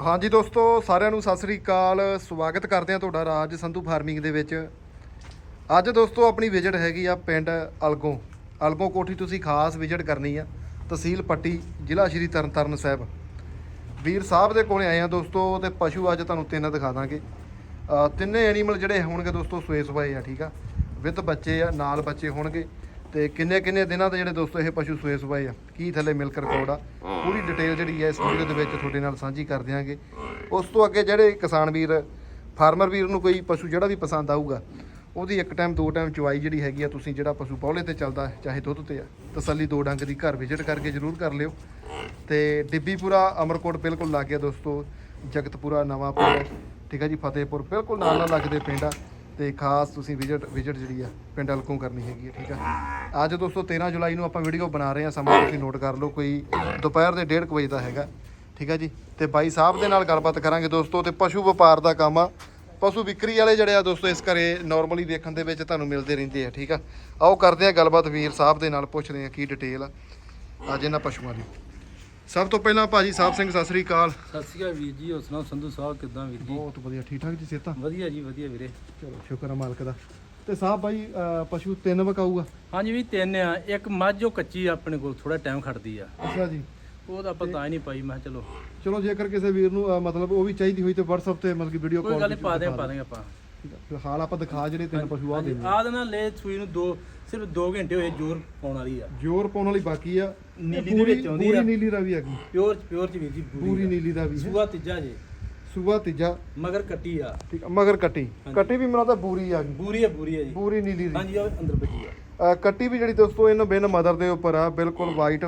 ਹਾਂਜੀ ਦੋਸਤੋ, ਸਾਰਿਆਂ ਨੂੰ ਸਤਿ ਸ੍ਰੀ ਅਕਾਲ। ਸਵਾਗਤ ਕਰਦੇ ਹਾਂ ਤੁਹਾਡਾ ਰਾਜ ਸੰਧੂ ਫਾਰਮਿੰਗ ਦੇ ਵਿੱਚ। ਅੱਜ ਦੋਸਤੋ, ਆਪਣੀ ਵਿਜ਼ਿਟ ਹੈਗੀ ਆ ਪਿੰਡ ਅਲਗੋਂ। ਅਲਗੋਂ ਕੋਠੀ ਤੁਸੀਂ ਖਾਸ ਵਿਜ਼ਿਟ ਕਰਨੀ ਆ, ਤਹਿਸੀਲ ਪੱਟੀ, ਜ਼ਿਲ੍ਹਾ ਸ਼੍ਰੀ ਤਰਨਤਾਰਨ ਸਾਹਿਬ। ਵੀਰ ਸਾਹਿਬ ਦੇ ਕੋਲੇ ਆਏ ਆ ਦੋਸਤੋ, ਤੇ ਪਸ਼ੂ ਅੱਜ ਤੁਹਾਨੂੰ ਤਿੰਨ ਦਿਖਾ ਦਾਂਗੇ। ਤਿੰਨੇ ਐਨੀਮਲ ਜਿਹੜੇ ਹੋਣਗੇ ਦੋਸਤੋ, ਸੂਏ ਸਵਾਏ ਆ, ਠੀਕ ਆ? ਵਿਦ ਬੱਚੇ ਆ, ਨਾਲ ਬੱਚੇ ਹੋਣਗੇ। ਤੇ ਕਿੰਨੇ ਕਿੰਨੇ ਦਿਨਾਂ ਦੇ ਜਿਹੜੇ ਦੋਸਤੋ ਇਹ ਪਸ਼ੂ ਸੂਏ ਸਵਾਏ ਆ? ਕੀ ਥੱਲੇ ਮਿਲਕ ਰਿਕਾਰਡ ਆ ਪੂਰੀ ਡਿਟੇਲ ਜਿਹੜੀ ਹੈ ਇਸ ਵੀਡੀਓ ਦੇ ਵਿੱਚ ਤੁਹਾਡੇ ਨਾਲ ਸਾਂਝੀ ਕਰ ਦਿਆਂਗੇ। ਉਸ ਤੋਂ ਅੱਗੇ ਜਿਹੜੇ ਕਿਸਾਨ ਵੀਰ ਫਾਰਮਰ ਵੀਰ ਨੂੰ ਕੋਈ ਪਸ਼ੂ ਜਿਹੜਾ ਵੀ ਪਸੰਦ ਆਊਗਾ, ਉਹਦੀ ਇੱਕ ਟਾਈਮ ਦੋ ਟਾਈਮ ਚਵਾਈ ਜਿਹੜੀ ਹੈਗੀ ਆ, ਤੁਸੀਂ ਜਿਹੜਾ ਪਸ਼ੂ ਪੌਲੇ ਤੇ ਚੱਲਦਾ, ਚਾਹੇ ਦੁੱਧ ਤੇ ਆ, ਤਸੱਲੀ ਦੋ ਡੰਗ ਦੀ ਘਰ ਵਿਜ਼ਿਟ ਕਰਕੇ ਜ਼ਰੂਰ ਕਰ ਲਿਓ। ਤੇ ਡਿੱਬੀਪੁਰਾ, ਅਮਰਕੋਟ ਬਿਲਕੁਲ ਲੱਗ ਗਿਆ ਦੋਸਤੋ, ਜਗਤਪੁਰਾ ਨਵਾਂ ਪਿੰਡ ਠੀਕ ਆ ਜੀ, ਫਤਿਹਪੁਰ, ਬਿਲਕੁਲ ਨਾਲ ਨਾਲ ਲੱਗਦੇ ਪਿੰਡ ਆ। ਤੇ ਖਾਸ ਤੁਸੀਂ ਵਿਜ਼ਿਟ ਵਿਜ਼ਿਟ ਜਿਹੜੀ ਆ, ਪਿੰਡ ਅਲਕੋਂ ਕਰਨੀ ਹੈਗੀ ਹੈ ਠੀਕ ਆ? ਅੱਜ ਦੋਸਤੋ 13 ਜੁਲਾਈ ਨੂੰ ਆਪਾਂ ਵੀਡੀਓ ਬਣਾ ਰਹੇ ਹਾਂ ਸਮਾਂ ਤੁਸੀਂ ਨੋਟ ਕਰ ਲਓ, ਕੋਈ ਦੁਪਹਿਰ ਦੇ 1:30 ਵਜੇ ਦਾ ਹੈਗਾ, ਠੀਕ ਆ ਜੀ? ਤੇ ਬਾਈ ਸਾਹਿਬ ਦੇ ਨਾਲ ਗੱਲਬਾਤ ਕਰਾਂਗੇ ਦੋਸਤੋ, ਤੇ ਪਸ਼ੂ ਵਪਾਰ ਦਾ ਕੰਮ ਆ। ਪਸ਼ੂ ਵਿਕਰੀ ਵਾਲੇ ਜਿਹੜੇ ਆ ਦੋਸਤੋ, ਇਸ ਘਰੇ ਨਾਰਮਲੀ ਦੇਖਣ ਦੇ ਵਿੱਚ ਤੁਹਾਨੂੰ ਮਿਲਦੇ ਰਹਿੰਦੇ ਆ, ਠੀਕ ਆ? ਆਓ ਕਰਦੇ ਆ ਗੱਲਬਾਤ, ਵੀਰ ਸਾਹਿਬ ਦੇ ਨਾਲ ਪੁੱਛਦੇ ਆ ਕੀ ਡਿਟੇਲ ਆ ਅੱਜ ਇਹਨਾਂ ਪਸ਼ੂਆਂ ਦੀ। ਸਭ ਤੋਂ ਪਹਿਲਾਂ ਭਾਜੀ ਸਾਹਿਬ ਸਿੰਘ ਸਤਿ ਸ੍ਰੀ ਅਕਾਲ। ਸਤਿ ਸ਼੍ਰੀ ਅਕਾਲ ਵੀਰ ਜੀ ਹੋਰ ਸੁਣਾਓ ਸੰਧੂ ਸਾਹਿਬ ਕਿੱਦਾਂ ਵੀਰ ਜੀ? ਬਹੁਤ ਵਧੀਆ ਠੀਕ ਠਾਕ ਜੀ ਸੇਤਾ ਵਧੀਆ ਜੀ ਵਧੀਆ ਵੀਰੇ। ਚਲੋ ਸ਼ੁਕਰ ਆ ਮਾਲਕ ਦਾ। ਤੇ ਸਾਹਿਬ ਅਹ ਪਸ਼ੂ ਤਿੰਨ ਵਕਾਊਗਾ? ਹਾਂਜੀ ਵੀ ਤਿੰਨ ਆ। ਇੱਕ ਮੱਝ ਉਹ ਕੱਚੀ ਆ ਆਪਣੇ ਕੋਲ ਥੋੜਾ ਟਾਈਮ ਖੜਦੀ ਆ। ਅੱਛਾ ਜੀ। ਉਹ ਤਾਂ ਆਪਾਂ ਤਾਂ ਹੀ ਨਹੀਂ ਪਾਈ ਮੈਂ ਕਿਹਾ ਚਲੋ। ਚਲੋ ਜੇਕਰ ਕਿਸੇ ਵੀਰ ਨੂੰ ਅਹ ਮਤਲਬ ਉਹ ਵੀ ਚਾਹੀਦੀ ਹੋਈ ਤੇ WhatsApp ਤੇ ਮਤਲਬ ਕਿ ਵੀਡੀਓ ਕੋਈ ਕਾਲ ਗੱਲ ਨਹੀਂ ਪਾ ਦੇ ਪਾ ਦੇਂਗੇ ਆਪਾਂ। ਫਿਲਹਾਲ ਆਪਾਂ ਦਿਖਾ ਜਿਹੜੇ ਤਿੰਨ ਪਸ਼ੂ ਆ ਦੇ ਦੇ ਨਾਲ ਲੈ ਸੂਈ ਨੂੰ ਦੋ ਸਿਰਫ 2 ਘੰਟੇ ਹੋਏ ਜ਼ੋਰ ਪਾਉਣ ਵਾਲੀ ਆ। ਜੋਰ ਪਾਉਣ ਵਾਲੀ ਬਾਕੀ ਆ। ਨੀਲੀ ਦੇ ਪੂਰੀ- ਵਿੱਚ ਆਉਂਦੀ ਪੂਰੀ ਆ। ਨੀਲੀ ਦਾ ਵੀ ਹੈਗੀ ਪਿਓਰ ਪਿਓਰ ਚ ਵੀਰ ਜੀ ਪੂਰੀ ਨੀਲੀ ਦਾ ਵੀ ਸੂਆ ਤੀਜਾ ਜੇ। ਸੂਆ ਤੀਜਾ। ਮਗਰ ਕੱਟੀ ਆ। ਠੀਕ ਆ, ਮਗਰ ਕੱਟੀ। ਕੱਟੀ ਵੀ ਮੈਨੂੰ ਤਾਂ ਬੂਰੀ ਆ ਗਈ ਬੂਰੀ ਆ ਬੂਰੀ ਆ ਜੀ। ਪੂਰੀ ਨੀਲੀ ਦੀ। ਹਾਂਜੀ ਉਹ ਅੰਦਰ ਬੱਜੀ ਆ। ਕੱਟੀ ਵੀ ਜਿਹੜੀ ਦੋਸਤੋ ਇਹਨਾਂ ਬਿਨ ਮਦਰ ਦੇ ਉੱਪਰ ਆ ਬਿਲਕੁਲ ਵਾਈਟ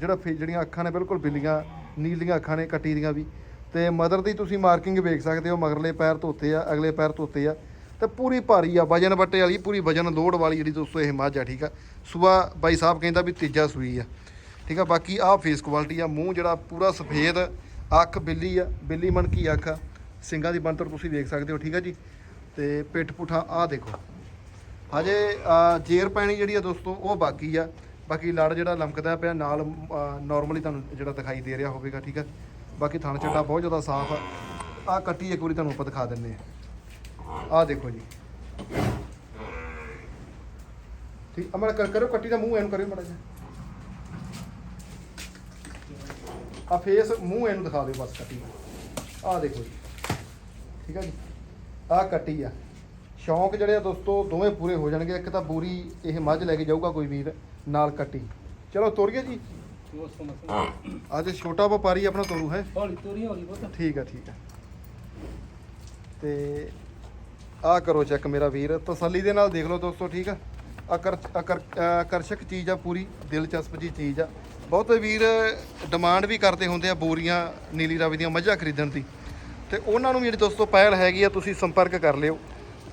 ਜਿਹੜਾ ਜਿਹੜੀਆਂ ਅੱਖਾਂ ਨੇ ਬਿਲਕੁਲ ਬਿੱਲੀਆਂ ਨੀਲੀਆਂ ਅੱਖਾਂ ਨੇ ਕੱਟੀ ਦੀਆਂ ਵੀ। ਤੇ ਮਦਰ ਦੀ ਤੁਸੀਂ ਮਾਰਕਿੰਗ ਵੇਖ ਸਕਦੇ ਹੋ, ਮਗਰਲੇ ਪੈਰ ਧੋਤੇ ਆ, ਅਗਲੇ ਪੈਰ ਧੋਤੇ ਆ, ਤੇ ਪੂਰੀ ਭਾਰੀ ਆ, ਵਜਨ ਵੱਟੇ ਵਾਲੀ, ਪੂਰੀ ਵਜਨ ਲੋਡ ਵਾਲੀ ਜਿਹੜੀ ਦੋਸਤੋ ਇਹ ਮੱਝ ਆ, ਠੀਕ ਆ। ਸੂਆ ਬਾਈ ਸਾਹਿਬ ਕਹਿੰਦਾ ਵੀ ਤੀਜਾ ਸੂਈ ਆ, ਠੀਕ ਆ, ਬਾਕੀ ਆਹ ਫੇਸ ਕੁਆਲਿਟੀ ਆ, ਮੂੰਹ ਜਿਹੜਾ ਪੂਰਾ ਸਫੇਦ, ਅੱਖ ਬਿੱਲੀ ਆ, ਬਿੱਲੀ ਮਣਕੀ ਅੱਖ ਆ, ਸਿੰਗਾਂ ਦੀ ਬਣਤਰ ਤੁਸੀਂ ਦੇਖ ਸਕਦੇ ਹੋ, ਠੀਕ ਆ ਜੀ। ਤੇ ਪਿੱਠ ਪੁੱਠਾ ਆਹ ਦੇਖੋ, ਹਜੇ ਜੇਰ ਪੈਣੀ ਜਿਹੜੀ ਆ ਦੋਸਤੋ, ਉਹ ਬਾਕੀ ਆ, ਬਾਕੀ ਲੜ ਜਿਹੜਾ ਲਮਕਦਾ ਪਿਆ, ਨਾਲ ਨਾਰਮਲੀ ਤੁਹਾਨੂੰ ਜਿਹੜਾ ਦਿਖਾਈ ਦੇ ਰਿਹਾ ਹੋਵੇਗਾ, ਠੀਕ ਆ। ਬਾਕੀ ਥਣ ਚੱਡਾ ਬਹੁਤ ਜ਼ਿਆਦਾ ਸਾਫ਼ ਆ। ਆ ਕੱਟੀ ਇੱਕ ਵਾਰੀ ਤੁਹਾਨੂੰ ਆਪਾਂ ਦਿਖਾ ਦਿੰਨੇ ਆ ਆਹ ਦੇਖੋ ਜੀ। ਠੀਕ ਅਮਰ ਕਰ ਕਰੋ ਕੱਟੀ ਦਾ ਮੂੰਹ ਐਨ ਕਰਿਓ ਮੜਾ ਜੀ ਆ ਫੇਸ ਮੂੰਹ ਐਨ ਦਿਖਾ ਦਿਓ ਬਸ ਕੱਟੀ ਆਹ ਦੇਖੋ ਜੀ। ਠੀਕ ਆ ਜੀ। ਆਹ ਕੱਟੀ ਆ। ਸ਼ੌਂਕ ਜਿਹੜੇ ਆ ਦੋਸਤੋ, ਦੋਵੇਂ ਪੂਰੇ ਹੋ ਜਾਣਗੇ। ਇੱਕ ਤਾਂ ਪੂਰੀ ਇਹ ਮੱਝ ਲੈ ਕੇ ਜਾਊਗਾ ਕੋਈ ਵੀਰ, ਨਾਲ ਕੱਟੀ। ਚਲੋ, ਤੋਰੀਏ ਜੀ। ਅੱਜ ਛੋਟਾ ਵਪਾਰੀ ਆਪਣਾ ਤੋਰੂ ਹੈ। ਹੌਲੀ ਤੋਰੀ ਹੌਲੀ ਬਹੁਤ ਠੀਕ ਆ ਠੀਕ ਆ ਤੇ ਆ ਕਰੋ ਚੈੱਕ ਮੇਰਾ ਵੀਰ। ਤਸੱਲੀ ਦੇ ਨਾਲ ਦੇਖ ਲਓ ਦੋਸਤੋ ਠੀਕ ਆ ਆਕਰ ਆਕਰ- ਆਕਰਸ਼ਕ ਚੀਜ਼ ਆ ਪੂਰੀ ਦਿਲਚਸਪ ਜੀ ਚੀਜ਼ ਆ। ਬਹੁਤੇ ਵੀਰ ਡਿਮਾਂਡ ਵੀ ਕਰਦੇ ਹੁੰਦੇ ਆ ਬੋਰੀਆਂ ਨੀਲੀ ਰਾਵੀ ਦੀਆਂ ਮੱਝਾਂ ਖਰੀਦਣ ਦੀ। ਤੇ ਉਹਨਾਂ ਨੂੰ ਵੀ ਜਿਹੜੀ ਦੋਸਤੋ ਪਹਿਲ ਹੈਗੀ ਆ ਤੁਸੀਂ ਸੰਪਰਕ ਕਰ ਲਿਓ।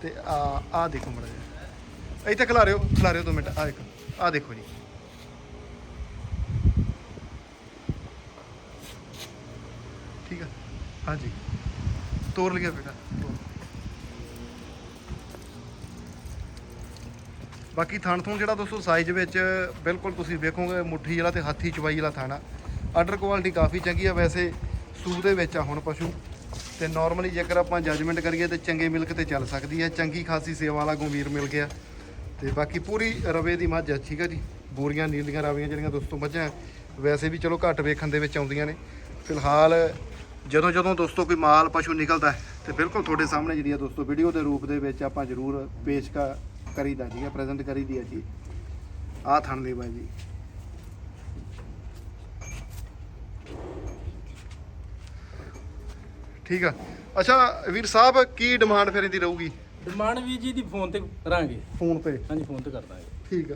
ਤੇ ਆ ਆ ਦੇਖੋ ਮੜਾ ਜੀ ਇੱਥੇ ਖਿਲਾ ਰਿਓ ਖਿਲਾ ਰਿਓ ਦੋ ਮਿੰਟ ਆ ਦੇਖੋ ਆ ਦੇਖੋ ਜੀ। ਠੀਕ ਆ? ਹਾਂਜੀ। ਤੋਰ ਲਿਆ ਬੇਟਾ, ਤੋਰ। ਬਾਕੀ ਥਣ ਥਣ ਜਿਹੜਾ ਦੋਸਤੋ ਸਾਈਜ਼ ਵਿੱਚ ਬਿਲਕੁਲ ਤੁਸੀਂ ਵੇਖੋਗੇ, ਮੁੱਠੀ ਜਿਹੜਾ ਤੇ ਹੱਥੀ ਚਵਾਈ ਵਾਲਾ ਥਾਣਾ ਆਰਡਰ ਕੁਆਲਿਟੀ ਕਾਫੀ ਚੰਗੀ ਆ, ਵੈਸੇ ਸੂ ਦੇ ਵਿੱਚ ਆ ਹੁਣ ਪਸ਼ੂ। ਤੇ ਨਾਰਮਲੀ ਜੇਕਰ ਆਪਾਂ ਜੱਜਮੈਂਟ ਕਰੀਏ ਤੇ ਚੰਗੇ ਮਿਲਕ ਤੇ ਚੱਲ ਸਕਦੀ ਹੈ ਚੰਗੀ ਖਾਸੀ ਸੇਵਾ ਵਾਲਾ ਗੰਭੀਰ ਮਿਲ ਗਿਆ। ਤੇ ਬਾਕੀ ਪੂਰੀ ਰਵੇ ਦੀ ਮੱਝ ਆ, ਠੀਕ ਆ ਜੀ। ਬੋਰੀਆਂ, ਨੀਲੀਆਂ ਰਵੀਆਂ ਜਿਹੜੀਆਂ ਦੋਸਤੋ ਮੱਝਾਂ, ਵੈਸੇ ਵੀ ਚਲੋ ਘੱਟ ਵੇਖਣ ਦੇ ਵਿੱਚ ਆਉਂਦੀਆਂ ਨੇ। ਫਿਲਹਾਲ ਜਦੋਂ ਜਦੋਂ ਦੋਸਤੋ ਕੋਈ ਮਾਲ ਪਸ਼ੂ ਨਿਕਲਦਾ ਹੈ ਤੇ ਬਿਲਕੁਲ ਤੁਹਾਡੇ ਸਾਹਮਣੇ ਜਿਹੜੀ ਆ ਦੋਸਤੋ ਵੀਡੀਓ ਦੇ ਰੂਪ ਦੇ ਵਿੱਚ ਆਪਾਂ ਜ਼ਰੂਰ ਪੇਸ਼ ਕਰੀਦਾ ਜੀ ਆ ਪ੍ਰੈਜ਼ੈਂਟ ਕਰੀਦੀ ਆ ਜੀ। ਆਹ ਥਣ ਦੀ ਬਾਈ ਜੀ। ਠੀਕ ਆ। ਅੱਛਾ ਵੀਰ ਸਾਹਿਬ ਕੀ ਡਿਮਾਂਡ ਫਿਰ ਇਹਦੀ ਰਹੂਗੀ? ਡਿਮਾਂਡ ਵੀ ਜੀ ਦੀ ਫੋਨ ਤੇ ਕਰਾਂਗੇ। ਫੋਨ ਤੇ? ਹਾਂਜੀ ਫੋਨ ਤੇ ਕਰ ਦਾਂਗੇ। ਠੀਕ ਆ।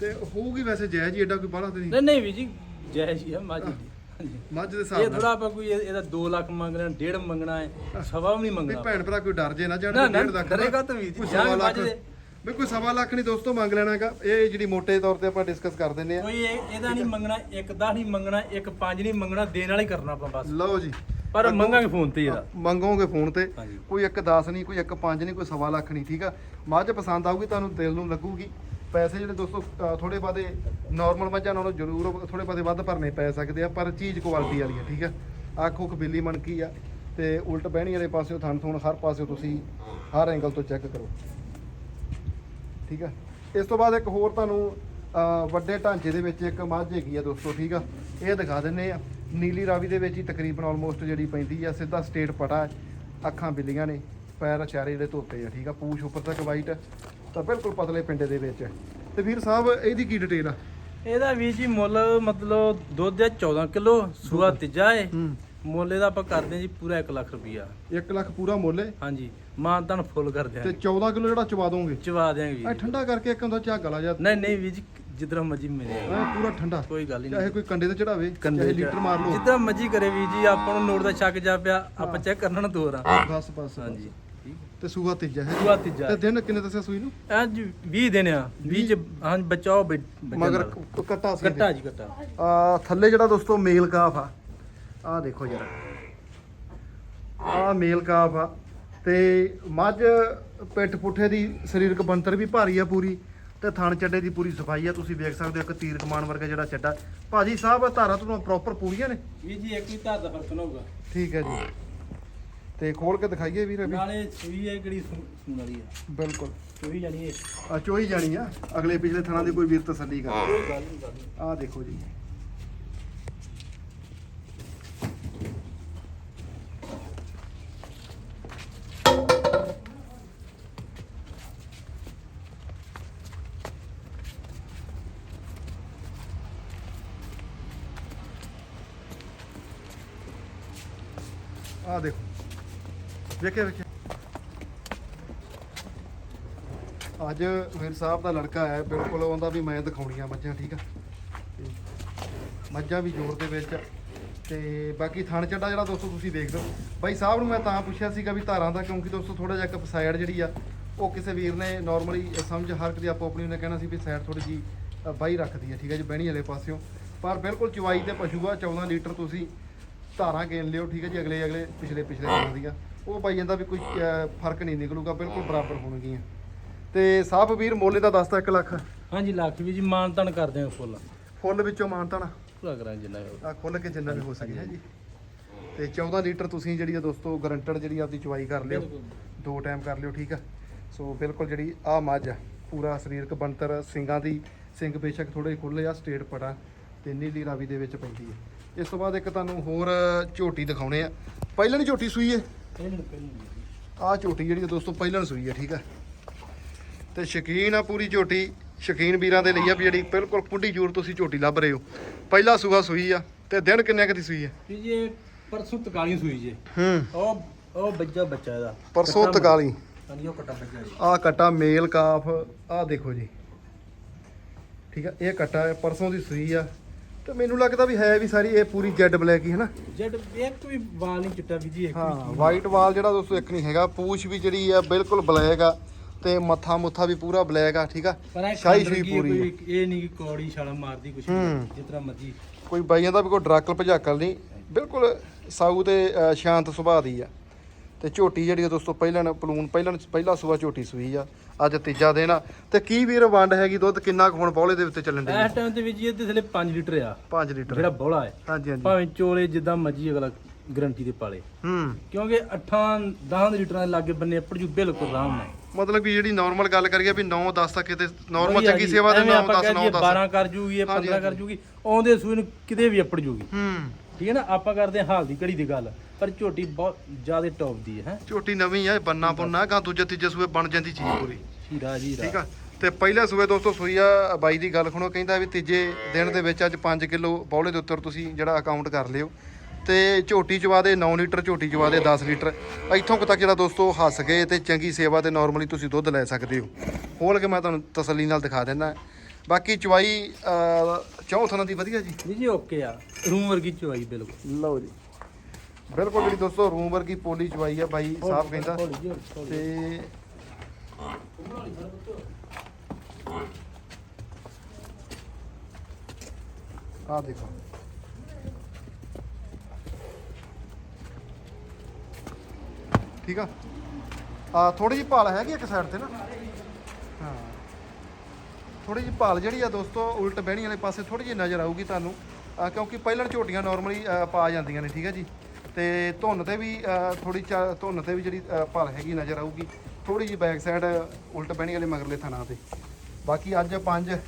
ਤੇ ਹੋਊਗੀ ਵੈਸੇ ਜਾਇਜ਼ ਹੀ ਐਡਾ ਕੋਈ ਬਾਹਲਾ ਤੇ ਨਹੀਂ? ਨਹੀਂ ਨਹੀਂ ਵੀ ਜੀ ਜੈ ਜੀ ਆ ਮੱਝ ਦੀ ਇਹ ਹਿਸਾਬ ਨਾਲ। ਥੋੜਾ ਆਪਾਂ ਕੋਈ ਇਹ- ਇਹਦਾ 2 ਲੱਖ ਮੰਗ ਰਹੇ ਡੇਢ ਮੰਗਣਾ ਹੈ ਸਵਾ ਵੀ ਨਹੀਂ ਨਹੀਂ ਮੰਗਣਾ। ਭੈਣ ਭਰਾ ਕੋਈ ਡਰ ਜੇ ਨਾ ਜਾਣ ਨਾ, ਵੀ ਨਾ, ਡੇਢ ਲੱਖ ਡਰੇਗਾ ਦਾ। ਤਾਂ ਵੀਰ ਜੀ, ਕੋਈ ਜਾਂ ਸਵਾ ਵੀ ਲੱਖ ਮੱਝ ਦੇ- ਵੀ ਕੋਈ ਸਵਾ ਲੱਖ ਨਹੀਂ ਦੋਸਤੋ ਮੰਗ ਲੈਣਾ ਹੈਗਾ। ਇਹ ਜਿਹੜੀ ਮੋٹے ਤੌਰ ਤੇ ਆਪਾਂ ਡਿਸਕਸ ਕਰ ਦਿੰਦੇ ਆ ਕੋਈ ਇਹ- ਇਹਦਾ ਨਹੀਂ ਮੰਗਣਾ ਇੱਕ ਦਾ ਨਹੀਂ ਮੰਗਣਾ ਇੱਕ ਪੰਜ ਨਹੀਂ ਮੰਗਣਾ ਦੇਣ ਵਾਲਾ ਹੀ ਕਰਨਾ ਆਪਾਂ ਬਸ। ਲਓ ਜੀ। ਪਰ ਮੰਗਾਂਗੇ ਫੋਨ ਤੇ ਹੀ ਇਹਦਾ। ਮੰਗੋਗੇ ਫੋਨ ਤੇ। ਹਾਂਜੀ। ਕੋਈ ਇੱਕ 10 ਨਹੀਂ ਕੋਈ ਇੱਕ 5 ਨਹੀਂ ਕੋਈ ਸਵਾ ਲੱਖ ਨਹੀਂ ਠੀਕ ਆ? ਮੱਝ ਪਸੰਦ ਆਊਗੀ ਤੁਹਾਨੂੰ ਦਿਲ ਨੂੰ ਲੱਗੂਗੀ। ਪੈਸੇ ਜਿਹੜੇ ਦੋਸਤੋ ਅ, ਥੋੜੇ ਬਾਦੇ ਨਾਰਮਲ ਮੱਝਾਂ ਨਾਲੋਂ ਜ਼ਰੂਰ ਥੋੜੇ ਬਾਦੇ ਵੱਧ ਭਰਨੇ ਪੈ ਸਕਦੇ ਆ ਪਰ ਚੀਜ਼ ਕੁਆਲਿਟੀ ਵਾਲੀ ਆ ਠੀਕ ਆ? ਅੱਖ ਉੱਖ ਬਿੱਲੀ ਮਣਕੀ ਆ ਤੇ ਉਲਟ ਬਹਿਣੀ ਵਾਲੇ ਪਾਸਿਓ ਥਣ ਥੁਣ ਹਰ ਪਾਸਿਓ ਤੁਸੀਂ ਹਰ ਐਂਗਲ ਤੋਂ ਚੈੱਕ ਕਰੋ। ਠੀਕ ਆ? ਇਸ ਤੋਂ ਬਾਅਦ ਇੱਕ ਹੋਰ ਤੁਹਾਨੂੰ ਵੱਡੇ ਢਾਂਚੇ ਦੇ ਵਿੱਚ ਇੱਕ ਮੱਝ ਹੈਗੀ ਆ ਦੋਸਤੋ ਠੀਕ ਆ? ਇਹ ਦਿਖਾ ਦਿੰਨੇ ਆ। ਨੀਲੀ ਰਾਵੀ ਦੇ ਵਿੱਚ ਹੀ ਤਕਰੀਬਨ ਆਲਮੋਸਟ ਜਿਹੜੀ ਪੈਂਦੀ ਆ ਸਿੱਧਾ ਸਟੇਟ ਪਟਾ ਹੈ। ਅੱਖਾਂ ਬਿੱਲੀਆਂ ਨੇ ਪੈਰ ਚਾਰੇ ਜਿਹੜੇ ਧੋਤੇ ਆ ਠੀਕ ਆ? ਪੂਛ ਉੱਪਰ ਤੱਕ ਵਾਈਟ ਤਾਂ ਬਿਲਕੁਲ ਪਤਲੇ ਪਿੰਡੇ ਦੇ ਵਿੱਚ। ਹੈ। ਤੇ ਵੀਰ ਸਾਹਿਬ ਇਹਦੀ ਕੀ ਡਿਟੇਲ ਆ? ਇਹਦਾ ਵੀ ਜੀ ਮੁੱਲ ਮਤਲਬ ਦੁੱਧ ਹੈ 14 ਕਿਲੋ ਸੂਆ ਤੀਜਾ ਹੈ। ਮੁੱਲ ਇਹਦਾ ਆਪਾਂ ਕਰਦੇ ਹਾਂ ਜੀ ਪੂਰਾ 1 ਲੱਖ ਰੁਪਈਆ। 1 ਲੱਖ ਪੂਰਾ ਮੁੱਲ ਹੈ ਹਾਂਜੀ। ਮਾਨਤਾਨ ਫੁੱਲ ਕਰ ਤੇ ਦਿਆਂਗੇ। 14 ਕਿਲੋ ਜਿਹੜਾ ਚਵਾ ਦੋਗੇ? ਚਵਾ ਦਿਆਂਗੇ ਆ ਵੀ ਠੰਡਾ ਕਰਕੇ ਇੱਕ ਹੁੰਦਾ ਚਾਹ ਗਲਾ ਜਾਂ ਨਹੀਂ ਨਹੀਂ ਵੀ ਜੀ ਜਿੱਦਾਂ ਮਰਜ਼ੀ ਮਿਲੇ। ਪੂਰਾ ਠੰਡਾ। ਕੋਈ ਗੱਲ ਹੀ ਚਾਹੇ ਨਹੀਂ ਕੋਈ ਕੰਡੇ ਤੇ ਚੜਾਵੇ ਚਾਹੇ ਲੀਟਰ ਮਾਰ ਲਓ। ਜਿੱਦਾਂ ਮਰਜ਼ੀ ਕਰੇ ਵੀ ਜੀ ਆਪਾਂ ਨੂੰ ਨੋਟ ਦਾ ਸ਼ੱਕ ਜਾ ਪਿਆ ਆਪਾਂ ਚੈੱਕ ਕਰਨਾ ਨਾ ਦੋ ਰਾਂ ਬਸ ਬਸ। ਹਾਂਜੀ। ਤੇ ਸੂਆ ਤੀਜਾ ਹੈ। ਸੂਆ ਤੀਜਾ ਤੇ ਦਿਨ ਕਿੰਨੇ ਦੱਸਿਆ ਸੂਈ ਨੂੰ? ਅੱਜ 20 ਦਿਨ ਆ। 20 ਚ ਹਾਂ ਬਚਾਓ ਮਗਰ ਕੱਟਾ ਸੀ ਕੱਟਾ ਜੀ ਕੱਟਾ। ਆ ਥੱਲੇ ਜਿਹੜਾ ਦੋਸਤੋ ਮੇਲ ਕਾਫ ਆ ਆ ਦੇਖੋ ਜਰਾ। ਆ ਮੇਲ ਕਾਫ ਆ ਤੇ ਮੱਝ ਪਿੱਠ ਪੁੱਠੇ ਦੀ ਸਰੀਰਕ ਬਣਤਰ ਵੀ ਭਾਰੀ ਆ ਪੂਰੀ ਤੇ ਥਣ ਚੱਡੇ ਦੀ ਪੂਰੀ ਸਫ਼ਾਈ ਆ ਤੁਸੀਂ ਵੇਖ ਸਕਦੇ ਹੋ ਇੱਕ ਤੀਰ ਕਮਾਨ ਵਰਗਾ ਜਿਹੜਾ ਚੱਡਾ। ਭਾਜੀ ਸਾਹਿਬ ਧਾਰਾਂ ਤੋਂ ਪ੍ਰੋਪਰ ਪੂਰੀਆਂ ਨੇ? ਇਹ ਜੀ ਇੱਕ ਵੀ ਧਾਰ ਦਾ ਫ਼ਰਕ ਹੋਊਗਾ। ਠੀਕ ਹੈ ਜੀ। ਤੇ ਖੋਲ ਕੇ ਦਿਖਾਈਏ ਵੀਰ ਅਭੀ ਨਾਲੇ ਸੂਈ ਹੈ ਕਿਹੜੀ ਸੂਣ ਵਾਲੀ ਆ। ਬਿਲਕੁਲ। ਸੂਈ ਜਾਣੀ ਹੈ ਆ ਚੋਈ ਜਾਣੀ ਆ। ਅਗਲੇ ਪਿਛਲੇ ਥਣਾਂ ਦੀ ਕੋਈ ਵੀਰ ਤਸੱਲੀ ਕਰ ਕੋਈ ਗੱਲ ਨਹੀਂ ਗੱਲ ਨਹੀਂ ਆ ਦੇਖੋ ਜੀ। ਆ ਦੇਖੋ। ਵੇਖੇ ਵੇਖੇ ਅੱਜ ਵੀਰ ਸਾਹਿਬ ਦਾ ਲੜਕਾ ਆਇਆ ਬਿਲਕੁਲ ਉਹਦਾ ਵੀ ਮੈਂ ਦਿਖਾਉਣੀਆਂ ਮੱਝਾਂ, ਠੀਕ ਆ? ਤੇ ਮੱਝਾਂ ਵੀ ਜੋਰ ਦੇ ਵਿੱਚ ਤੇ ਬਾਕੀ ਥਣ ਚੱਡਾ ਜਿਹੜਾ ਦੋਸਤੋ ਤੁਸੀਂ ਦੇਖਦੇ ਹੋ ਬਾਈ ਸਾਹਿਬ ਨੂੰ ਮੈਂ ਤਾਂ ਪੁੱਛਿਆ ਸੀਗਾ ਵੀ ਧਾਰਾਂ ਦਾ, ਕਿਉਂਕਿ ਦੋਸਤੋ ਥੋੜਾ ਜਿਹਾ ਇੱਕ ਸਾਈਡ ਜਿਹੜੀ ਆ, ਉਹ ਕਿਸੇ ਵੀਰ ਨੇ ਨਾਰਮਲੀ ਸਮਝ ਹਰ ਇੱਕ ਆਪੋ ਆਪਣੀ ਨੇ ਕਹਿਣਾ ਸੀ ਵੀ ਸਾਈਡ ਥੋੜੀ ਜੀ ਬਾਈ ਰੱਖਦੀ ਆ, ਠੀਕ ਹੈ ਜੀ, ਬਹਿਣੀ ਵਾਲੇ ਪਾਸਿਓਂ। ਪਰ ਬਿਲਕੁਲ ਚਵਾਈ ਤੇ ਪਸ਼ੂ ਆ 14 ਲੀਟਰ ਤੁਸੀਂ ਧਾਰਾਂ ਗੇਨ ਲਿਓ, ਠੀਕ ਹੈ ਜੀ ਅਗਲੇ ਅਗਲੇ ਪਿਛਲੇ ਪਿਛਲੇ ਦਿਨ ਦੀਆਂ ਉਹ ਬਾਈ ਜਾਂਦਾ ਵੀ ਕੋਈ ਅਹ, ਫ਼ਰਕ ਨਹੀਂ ਨਿਕਲੂਗਾ ਬਿਲਕੁਲ ਬਰਾਬਰ ਹੋਣਗੀਆਂ। ਤੇ ਸਾਹਬ ਵੀਰ ਮੋਲੇ ਦਾ ਦੱਸਦਾ 1 ਲੱਖ। ਹਾਂਜੀ ਲੱਖ ਵੀ ਜੀ ਮਾਨਤਾਨ ਕਰਦੇ ਆ ਫੁੱਲ। ਫੁੱਲ ਵਿੱਚੋਂ ਮਾਨਤਾ ਨਾ ਪੂਰਾ ਕਰਾਂ ਜਿੰਨਾ ਵੀ। ਆ ਖੁੱਲ ਕੇ ਜਿੰਨਾ ਵੀ ਹੋ ਸਕੇ। ਹੈ ਜੀ ਤੇ 14 ਲੀਟਰ ਤੁਸੀਂ ਜਿਹੜੀ ਆ ਦੋਸਤੋ ਗਰੰਟਡ ਜਿਹੜੀ ਆਪਦੀ ਚਵਾਈ ਕਰ ਲਿਓ। ਦੋ ਟਾਈਮ ਕਰ ਲਿਓ ਠੀਕ ਆ? ਸੋ ਬਿਲਕੁਲ ਜਿਹੜੀ ਆ ਮੱਝ ਆ ਪੂਰਾ ਸਰੀਰਕ ਬਣਤਰ ਸਿੰਗਾਂ ਦੀ ਸਿੰਘ ਬੇਸ਼ੱਕ ਥੋੜੇ ਖੁੱਲੇ ਆ ਸਟੇਟ ਪਟਾ ਤੇ ਨੀਲੀ ਰਾਵੀ ਦੇ ਵਿੱਚ ਪੈਂਦੀ ਹੈ ਇਸ ਤੋਂ ਬਾਅਦ ਇੱਕ ਤੁਹਾਨੂੰ ਹੋਰ ਝੋਟੀ ਦਿਖਾਉਣੇ ਆ। ਪਹਿਲਾਂ ਨਹੀਂ ਝੋਟੀ ਸੂਈ ਹੈ ਪਹਿਲਾਂ ਪਹਿਲਾਂ ਆ ਝੋਟੀ ਜਿਹੜੀ ਆ ਦੋਸਤੋ ਪਹਿਲਾਂ ਸੂਈ ਹੈ ਠੀਕ ਆ। ਤੇ ਸ਼ਕੀਨ ਆ ਪੂਰੀ ਝੋਟੀ ਸ਼ਕੀਨ ਵੀਰਾਂ ਦੇ ਲਈ ਆ ਵੀ ਜਿਹੜੀ ਬਿਲਕੁਲ ਕੁੰਡੀ ਜੂਰ ਤੁਸੀਂ ਝੋਟੀ ਲੱਭ ਰਹੇ ਹੋ। ਪਹਿਲਾ ਸੂਆ ਸੂਈ ਆ ਤੇ ਦਿਨ ਕਿੰਨੇ ਕੁ ਦੀ ਸੂਈ ਹੈ ਵੀ ਜੀ ਪਰਸੋਂ ਤਕਾਲੀ ਸੂਈ ਜੇ। ਹੂੰ। ਉਹ ਉਹ ਬੱਚਾ ਬੱਚਾ ਇਹਦਾ। ਪਰਸੋਂ ਕੱਟਾ ਤਕਾਲੀ ਹਾਂਜੀ ਉਹ ਕੱਟਾ ਬੱਚਾ ਜੀ। ਆ ਕਟਾ ਮੇਲ ਕਾਫ ਆ ਦੇਖੋ ਜੀ। ਠੀਕ ਆ ਇਹ ਕਟਾ ਪਰਸੋਂ ਦੀ ਸੂਈ ਆ ਤੇ ਮੈਨੂੰ ਲੱਗਦਾ ਵੀ ਹੈ ਵੀ ਸਾਰੀ ਇਹ ਪੂਰੀ ਜੈਡ ਬਲੈਕ ਹੀ ਹੈ ਨਾ। ਜਦ ਇੱਕ ਵੀ ਵਾਲ ਨਹੀਂ ਚਿੱਟਾ ਵੀ ਜੀ ਇੱਕ ਹਾਂ ਵਾਈਟ ਵਾਲ ਜਿਹੜਾ ਦੋਸਤੋ ਇੱਕ ਨਹੀਂ ਹੈਗਾ ਪੂਛ ਵੀ ਜਿਹੜੀ ਆ ਬਿਲਕੁਲ ਬਲੈਕ ਆ ਤੇ ਮੱਥਾ ਮੁੱਥਾ ਵੀ ਪੂਰਾ ਬਲੈਕ ਆ ਠੀਕ ਆ? ਸ਼ਾਹੀ ਸ਼ੂਈ ਪੂਰੀ ਇਹ ਨਹੀਂ ਕਿ ਕੌੜੀ ਛਾਲਾ ਮਾਰਦੀ ਕੁਛ ਹੂੰ। ਨਹੀਂ ਜਿਸ ਤਰ੍ਹਾਂ ਮਰਜ਼ੀ। ਕੋਈ ਬਾਈਆਂ ਦਾ ਵੀ ਕੋਈ ਡਰਾਕਲ ਭਜਾਕਲ ਨਹੀਂ ਬਿਲਕੁਲ ਸਾਊ ਤੇ ਅ, ਸ਼ਾਂਤ ਸੁਭਾਅ ਦੀ ਆ। ਤੇ ਝੋਟੀ ਜਿਹੜੀ ਆ ਦੋਸਤੋ ਪਹਿਲਾਂ ਪਲੂਨ ਪਹਿਲਾਂ ਪਹਿਲਾ ਸੂਆ ਝੋਟੀ ਸੂਈ ਆ। ਅੱਜ ਤੀਜਾ ਦਿਨ ਆ। ਤੇ ਕੀ ਵੀਰ ਵੰਡ ਹੈਗੀ ਦੁੱਧ? ਕਿੰਨਾ ਕੁ ਹੁਣ ਬੌਲੇ ਦੇ ਉੱਤੇ ਚੱਲਣ ਦੇ ਇਸ ਟਾਈਮ ਤੇ ਵੀ ਜੀ ਇਹਦੇ ਥੱਲੇ 5 ਲੀਟਰ ਆ। 5 ਲੀਟਰ। ਜਿਹੜਾ ਬੋਲਾ ਹੈ। ਹਾਂਜੀ ਹਾਂਜੀ। ਭਾਵੇਂ ਚੋਲੇ ਜਿੱਦਾਂ ਮਰਜ਼ੀ ਅਗਲਾ ਗਰੰਟੀ ਦੇ ਪਾਲੇ। ਹੂੰ। ਕਿਉਂਕਿ 8 10 ਲੀਟਰਾਂ ਦੇ ਲਾਗੇ ਬੰਨੇ ਪੜ ਜੂ ਬਿਲਕੁਲ ਆਰਾਮ ਨਾਲ। ਮਤਲਬ ਕਿ ਜਿਹੜੀ ਨਾਰਮਲ ਗੱਲ ਕਰੀਏ ਵੀ 9 10 ਤੱਕ ਕਿਤੇ ਨਾਰਮਲ ਚੰਗੀ ਸੇਵਾ ਦੇ ਐਵੇਂ 9 ਆਪਾਂ 10 ਕਹਿ 9 ਦਈਏ 10 12 ਕਰ ਜੂਗੀ ਇਹ ਹਾਂਜੀ, 15 ਕਰ। ਜੂਗੀ ਆਉਂਦੇ ਸੂਈ ਨੂੰ ਕਿਤੇ ਵੀ ਅੱਪੜ ਜੂਗੀ। ਹੂੰ। ਠੀਕ ਹੈ ਨਾ? ਆਪਾਂ ਕਰਦੇ ਹਾਂ ਹਾਲ ਦੀ ਘੜੀ ਦੀ ਗੱਲ ਪਰ ਝੋਟੀ ਬਹੁਤ ਜ਼ਿਆਦਾ ਟੌਪ ਦੀ ਹੈ ਝੋਟੀ ਨਵੀਂ ਆ ਇਹ ਬੰਨਾ ਪੁੰਨਾ ਗਾ ਦੂਜੇ ਤੀਜੇ ਸੂਏ ਬਣ ਜਾਂਦੀ ਚੀਜ਼ ਪੂਰੀ। ਹੀਰਾ ਜੀ ਠੀਕ ਆ? ਤੇ ਪਹਿਲੇ ਸੂਏ ਦੋਸਤੋ ਸੂਈ ਆ ਬਾਈ ਦੀ ਗੱਲ ਸੁਣੋ ਕਹਿੰਦਾ ਵੀ ਤੀਜੇ ਦਿਨ ਦੇ ਵਿੱਚ ਅੱਜ 5 ਕਿਲੋ ਬੌਲੇ ਦੇ ਉੱਤਰ ਤੁਸੀਂ ਜਿਹੜਾ ਅਕਾਊਂਟ ਕਰ ਲਿਓ। ਤੇ ਝੋਟੀ ਚਵਾ ਦੇ 9 ਲੀਟਰ ਝੋਟੀ ਚਵਾ ਦੇ 10 ਲੀਟਰ। ਇੱਥੋਂ ਕੁ ਤੱਕ ਜਿਹੜਾ ਦੋਸਤੋ ਹੱਸ ਗਏ ਤੇ ਚੰਗੀ ਸੇਵਾ ਤੇ ਨਾਰਮਲੀ ਤੁਸੀਂ ਦੁੱਧ ਲੈ ਸਕਦੇ ਹੋ। ਖੋਲ ਕੇ ਮੈਂ ਤੁਹਾਨੂੰ ਤਸੱਲੀ ਨਾਲ ਦਿਖਾ ਦਿੰਦਾ। ਬਾਕੀ ਚਵਾਈ ਚੌਥਾਂ ਦੀ ਵਧੀਆ ਜੀ। ਜੀ ਜੀ ਓਕੇ ਆ। ਰੂਮ ਵਰਗੀ ਚਵਾਈ ਬਿਲਕੁਲ। ਲਓ ਜੀ। ਬਿਲਕੁਲ ਜਿਹੜੀ ਦੋਸਤੋ ਰੂਮ ਵਰਗੀ ਪੋਲੀ ਚਵਾਈ ਆ ਬਾਈ ਸਾਹਿਬ ਕਹਿੰਦਾ। ਤੇ ਆ ਦੇਖੋ। ਠੀਕ ਆ? ਆ ਥੋੜੀ ਜਿਹੀ ਭਾਲ ਹੈਗੀ ਇੱਕ ਸਾਈਡ ਤੇ ਨਾ? ਥੋੜੀ ਜਿਹੀ ਭਾਲ ਜਿਹੜੀ ਆ ਦੋਸਤੋ, ਉਲਟ ਬਹਿਣੀ ਵਾਲੇ ਪਾਸੇ ਥੋੜੀ ਜਿਹੀ ਨਜ਼ਰ ਆਊਗੀ ਤੁਹਾਨੂੰ। ਕਿਉਂਕਿ ਪਹਿਲਾਂ ਝੋਟੀਆਂ ਨਾਰਮਲੀ ਪਾ ਜਾਂਦੀਆਂ ਨੇ, ਠੀਕ ਹੈ ਜੀ? ਤੇ ਧੁੰਨ ਤੇ ਵੀ ਥੋੜੀ ਧੁੰਨ ਤੇ ਵੀ ਜਿਹੜੀ ਭਲ ਹੈਗੀ ਨਜ਼ਰ ਆਊਗੀ। ਥੋੜੀ ਜਿਹੀ ਬੈਕ ਸਾਈਡ ਉਲਟ ਬਹਿਣੀ ਵਾਲੇ ਮਗਰਲੇ ਥਣਾ ਤੇ। ਬਾਕੀ ਅੱਜ 5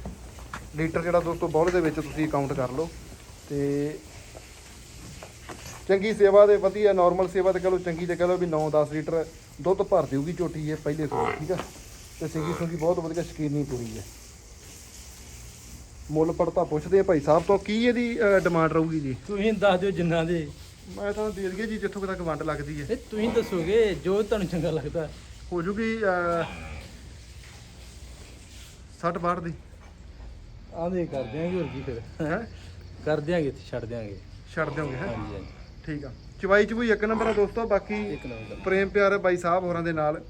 ਲੀਟਰ ਜਿਹੜਾ ਦੋਸਤੋ ਬੌਲ ਦੇ ਵਿੱਚ ਤੁਸੀਂ ਕਾਊਂਟ ਕਰ ਲਓ। ਤੇ ਚੰਗੀ ਸੇਵਾ ਦੇ ਵਧੀਆ ਨਾਰਮਲ ਸੇਵਾ ਤੇ ਕਹ ਲਓ, ਚੰਗੀ ਤੇ ਕਹ ਲਓ ਵੀ 9-10 ਲੀਟਰ ਦੁੱਧ ਭਰ ਦੇਊਗੀ ਝੋਟੀ ਇਹ ਪਹਿਲੇ ਤੋਂ, ਠੀਕ ਆ? ਤੇ ਸਿੰਗੀ ਸੁੰਗੀ ਬਹੁਤ ਵਧੀਆ ਸ਼ਕੀਨੀ ਪੂਰੀ ਹੈ। ਮੁੱਲ ਪੜਤਾ ਪੁੱਛਦੇ ਆ ਭਾਈ ਸਾਹਿਬ ਤੋਂ ਕੀ ਇਹਦੀ ਡਿਮਾਂਡ ਰਹੂਗੀ ਜੀ? ਤੁਸੀਂ ਦੱਸ ਦਿਓ ਜਿੰਨਾ ਦੇ। ਮੈਂ ਤਾਂ ਦੇ ਦਈਏ ਜੀ ਜਿੱਥੋਂ ਤੱਕ ਵੰਡ ਲੱਗਦੀ ਹੈ। ਇਹ ਤੁਸੀਂ ਦੱਸੋਗੇ ਜੋ ਤੁਹਾਨੂੰ ਚੰਗਾ ਲੱਗਦਾ। ਹੋ ਜੂਗੀ 60 62 ਦੀ। ਆਂਦੇ ਕਰ ਦਿਆਂਗੇ ਹੋਰ ਕੀ ਫਿਰ। ਹੈ? ਕਰ ਦਿਆਂਗੇ ਤੇ ਛੱਡ ਦਿਆਂਗੇ। ਛੱਡ ਦਿਓਗੇ ਹੈ? ਹਾਂਜੀ ਹਾਂਜੀ। ਠੀਕ ਆ। ਚਵਾਈ ਚ ਵੀ ਇੱਕ ਨੰਬਰ ਆ ਦੋਸਤੋ ਬਾਕੀ ਪ੍ਰੇਮ ਪਿਆਰ ਬਾਈ ਸਾਹਿਬ ਹੋਰਾਂ ਦੇ ਨਾਲ।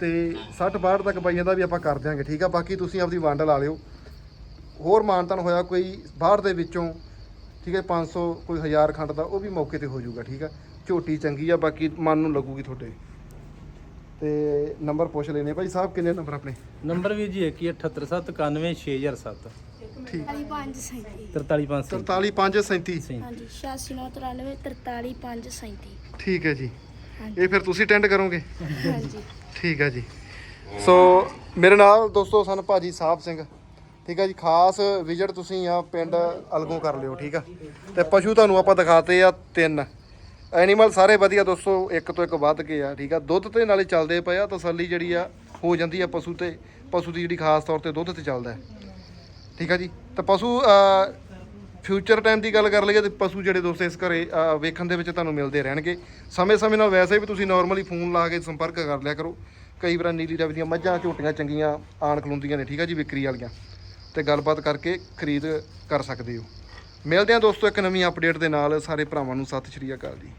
ਤੇ 60 62 ਤੱਕ ਬਾਈਆਂ ਦਾ ਵੀ ਆਪਾਂ ਕਰ ਦਿਆਂਗੇ ਠੀਕ ਆ? ਬਾਕੀ ਤੁਸੀਂ ਆਪਦੀ ਵੰਡ ਲਾ ਲਿਓ। ਹੋਰ ਮਾਨਤਨ ਹੋਇਆ ਕੋਈ ਬਾਹਰ ਦੇ ਵਿੱਚੋਂ ਠੀਕ ਹੈ 500 ਕੋਈ 1000 ਖੰਡ ਦਾ ਉਹ ਵੀ ਮੌਕੇ ਤੇ ਹੋ ਜਾਊਗਾ ਠੀਕ ਆ ਝੋਟੀ ਚੰਗੀ ਆ ਬਾਕੀ ਮਨ ਨੂੰ ਲੱਗੂਗੀ ਤੁਹਾਡੇ। ਤੇ ਨੰਬਰ ਪੁੱਛ ਲੈਨੇ ਭਾਈ ਸਾਹਿਬ ਕਿੰਨੇ ਨੰਬਰ ਆਪਣੇ? ਨੰਬਰ ਵੀ ਜੀ 2178796007 ਠੀਕ 4537 43537 43537 ਹਾਂਜੀ 8693 43537 ਠੀਕ ਹੈ ਜੀ। ਇਹ ਫਿਰ ਤੁਸੀਂ ਅਟੈਂਡ ਕਰੋਗੇ? ਹਾਂਜੀ। ਠੀਕ ਹੈ ਜੀ। ਸੋ ਮੇਰੇ ਨਾਲ ਦੋਸਤੋ ਸਨ ਭਾਜੀ ਸਾਹਿਬ ਸਿੰਘ। ਠੀਕ ਆ ਜੀ, ਖਾਸ ਵਿਜ਼ਿਟ ਤੁਸੀਂ ਆ ਪਿੰਡ ਅਲਗੋਂ ਕਰ ਲਿਓ, ਠੀਕ ਆ। ਤੇ ਪਸ਼ੂ ਤੁਹਾਨੂੰ ਆਪਾਂ ਦਿਖਾਤੇ ਆ ਤਿੰਨ। ਐਨੀਮਲ ਸਾਰੇ ਵਧੀਆ ਦੋਸਤੋ, ਇੱਕ ਤੋਂ ਇੱਕ ਵੱਧ ਕੇ ਆ, ਠੀਕ ਆ। ਦੁੱਧ ਤੇ ਨਾਲੇ ਚੱਲਦੇ ਪਏ ਆ, ਤਸੱਲੀ ਜਿਹੜੀ ਆ ਹੋ ਜਾਂਦੀ ਆ ਪਸ਼ੂ ਤੇ। ਪਸ਼ੂ ਦੀ ਜਿਹੜੀ ਖਾਸ ਤੌਰ ਤੇ ਦੁੱਧ ਤੇ ਚੱਲਦਾ ਠੀਕ ਆ ਜੀ, ਤਾਂ ਪਸ਼ੂ ਫਿਊਚਰ ਟਾਈਮ ਦੀ ਗੱਲ ਕਰ ਲਈਏ ਤੇ ਪਸ਼ੂ ਜਿਹੜੇ ਦੋਸਤ ਇਸ ਘਰੇ ਵੇਖਣ ਦੇ ਵਿੱਚ ਤੁਹਾਨੂੰ ਮਿਲਦੇ ਰਹਿਣਗੇ। ਸਮੇਂ-ਸਮੇਂ ਨਾਲ ਵੈਸੇ ਵੀ ਤੁਸੀਂ ਨਾਰਮਲੀ ਫੋਨ ਲਾ ਕੇ ਸੰਪਰਕ ਕਰ ਲਿਆ ਕਰੋ। ਕਈ ਵਾਰ ਨੀਲੀ ਰਵੀ ਦੀਆਂ ਮੱਝਾਂ, ਝੋਟੀਆਂ ਚੰਗੀਆਂ ਆਣ ਖਲੋਂਦੀਆਂ ਨੇ, ਠੀਕ ਆ ਜੀ, ਵਿਕਰੀ ਵਾਲੀਆਂ। ਤੇ ਗੱਲਬਾਤ ਕਰਕੇ ਖਰੀਦ ਕਰ ਸਕਦੇ ਹੋ। ਮਿਲਦੇ ਹਾਂ ਦੋਸਤੋ ਇੱਕ ਨਵੀਂ ਅਪਡੇਟ ਦੇ ਨਾਲ। ਸਾਰੇ ਭਰਾਵਾਂ ਨੂੰ ਸਤਿ ਸ਼੍ਰੀ ਅਕਾਲ ਜੀ।